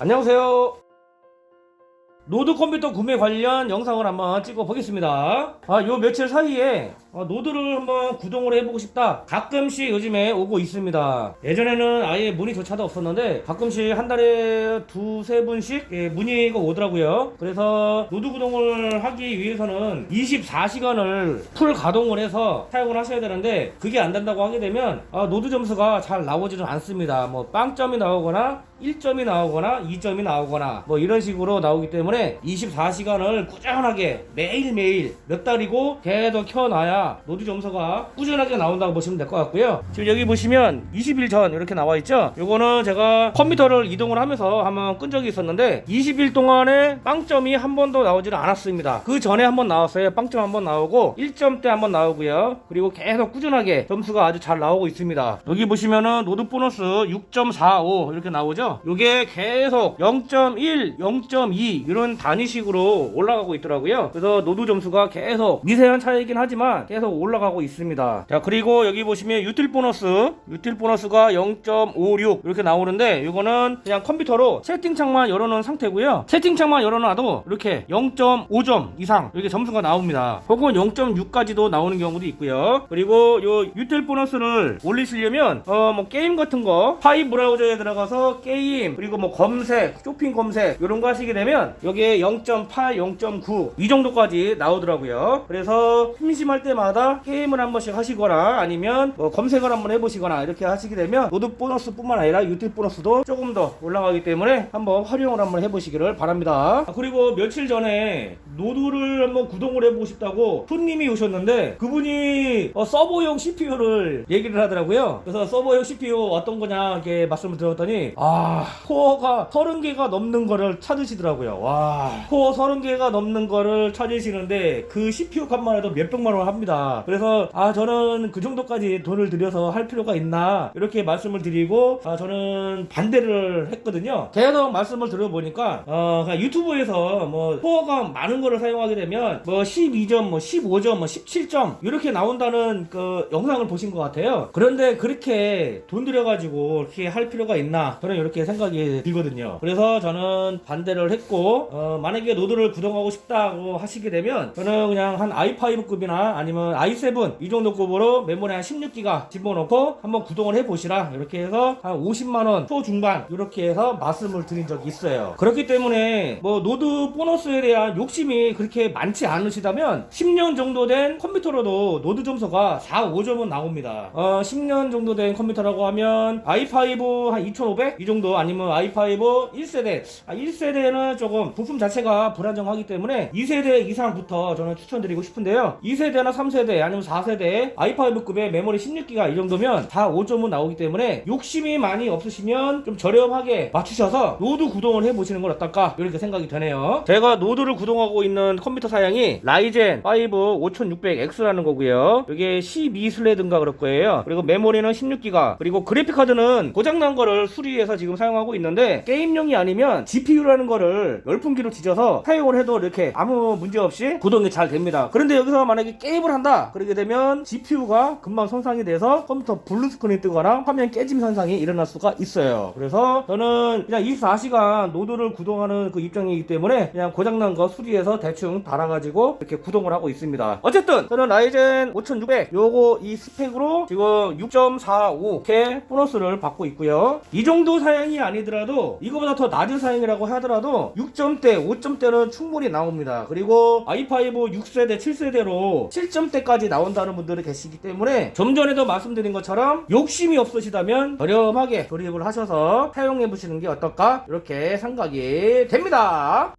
안녕하세요. 노드 컴퓨터 구매 관련 영상을 한번 찍어 보겠습니다. 아, 요 며칠 사이에 아, 노드를 한번 구동을 해보고 싶다. 가끔씩 요즘에 오고 있습니다. 예전에는 아예 문의조차도 없었는데 가끔씩 한 달에 두세 분씩 예, 문의가 오더라고요. 그래서 노드 구동을 하기 위해서는 24시간을 풀 가동을 해서 사용을 하셔야 되는데 그게 안 된다고 하게 되면 아, 노드 점수가 잘 나오지는 않습니다. 뭐 빵점이 나오거나 1점이 나오거나 2점이 나오거나 뭐 이런 식으로 나오기 때문에 24시간을 꾸준하게 매일매일 몇 달이고 계속 켜놔야 노드 점수가 꾸준하게 나온다고 보시면 될 것 같고요. 지금 여기 보시면 20일 전 이렇게 나와 있죠. 요거는 제가 컴퓨터를 이동을 하면서 한번 끈 적이 있었는데 20일 동안에 빵점이 한 번도 나오지는 않았습니다. 그 전에 한 번 나왔어요. 빵점 한 번 나오고 1점대 한 번 나오고요. 그리고 계속 꾸준하게 점수가 아주 잘 나오고 있습니다. 여기 보시면은 노드 보너스 6.45 이렇게 나오죠. 요게 계속 0.1, 0.2 이런 단위식으로 올라가고 있더라고요. 그래서 노드 점수가 계속 미세한 차이긴 하지만 계속 올라가고 있습니다. 자, 그리고 여기 보시면 유틸 보너스, 유틸 보너스가 0.56 이렇게 나오는데 이거는 그냥 컴퓨터로 채팅창만 열어놓은 상태고요. 채팅창만 열어놔도 이렇게 0.5점 이상 이렇게 점수가 나옵니다. 혹은 0.6까지도 나오는 경우도 있고요. 그리고 요 유틸 보너스를 올리시려면 어 뭐 게임 같은 거 파이 브라우저에 들어가서 게임 그리고 뭐 검색, 쇼핑 검색 이런 거 하시게 되면 여기 에 0.8, 0.9 이 정도까지 나오더라고요. 그래서 심심할 때마다 게임을 한 번씩 하시거나 아니면 뭐 검색을 한번 해보시거나 이렇게 하시게 되면 노드 보너스뿐만 아니라 유틸 보너스도 조금 더 올라가기 때문에 한번 활용을 한번 해보시기를 바랍니다. 아, 그리고 며칠 전에 노드를 한번 구동을 해보고 싶다고 손님이 오셨는데 그분이 어, 서버용 CPU를 얘기를 하더라고요. 그래서 서버용 CPU 어떤 거냐 이렇게 말씀을 드렸더니 아 코어가 30개가 넘는 거를 찾으시더라고요. 와 코어 30개가 넘는 거를 찾으시는데 그 CPU 값만 해도 몇백만 원 합니다. 그래서 아 저는 그 정도까지 돈을 들여서 할 필요가 있나 이렇게 말씀을 드리고 아 저는 반대를 했거든요. 계속 말씀을 들어보니까 어 그냥 유튜브에서 뭐 코어가 많은 거를 사용하게 되면 뭐 12점, 뭐 15점, 뭐 17점 이렇게 나온다는 그 영상을 보신 것 같아요. 그런데 그렇게 돈 들여가지고 이렇게 할 필요가 있나 저는 이렇게 생각이 들거든요. 그래서 저는 반대를 했고 어 만약에 노드를 구동하고 싶다고 하시게 되면 저는 그냥 한 i5급이나 아니면 i7 이 정도 급으로 메모리 한 16기가 집어넣고 한번 구동을 해보시라 이렇게 해서 한 50만원 초중반 이렇게 해서 말씀을 드린 적이 있어요. 그렇기 때문에 뭐 노드 보너스에 대한 욕심이 그렇게 많지 않으시다면 10년 정도 된 컴퓨터로도 노드 점수가 4, 5점은 나옵니다. 어, 10년 정도 된 컴퓨터라고 하면 i5 한 2500? 이 정도 아니면 i5 1세대 아, 1세대는 조금 부품 자체가 불안정하기 때문에 2세대 이상부터 저는 추천드리고 싶은데요. 2세대나 3세대 아니면 4세대 i5급의 메모리 16기가 이 정도면 다 5점은 나오기 때문에 욕심이 많이 없으시면 좀 저렴하게 맞추셔서 노드 구동을 해보시는 건 어떨까 이렇게 생각이 되네요. 제가 노드를 구동하고 있는 컴퓨터 사양이 라이젠 5 5600X라는 거고요. 이게 12 슬레드인가 그럴 거예요. 그리고 메모리는 16기가 그리고 그래픽 카드는 고장난 거를 수리해서 지금 사용하고 있는데 게임용이 아니면 GPU라는 거를 열풍기로 지져서 사용을 해도 이렇게 아무 문제 없이 구동이 잘 됩니다. 그런데 여기서 만약에 게임을 한다 그러게 되면 GPU가 금방 손상이 돼서 컴퓨터 블루 스크린이 뜨거나 화면 깨짐 현상이 일어날 수가 있어요. 그래서 저는 그냥 24시간 노드를 구동하는 그 입장이기 때문에 그냥 고장난 거 수리해서 대충 달아가지고 이렇게 구동을 하고 있습니다. 어쨌든 저는 라이젠 5600 요거 이 스펙으로 지금 6.45 이렇게 보너스를 받고 있고요. 이 정도 사양이 아니더라도 이거보다 더 낮은 사양이라고 하더라도 6점대, 5점대는 충분히 나옵니다. 그리고 i5 6세대, 7세대로 7점대까지 나온다는 분들이 계시기 때문에 좀 전에도 말씀드린 것처럼 욕심이 없으시다면 저렴하게 조립을 하셔서 사용해 보시는 게 어떨까 이렇게 생각이 됩니다.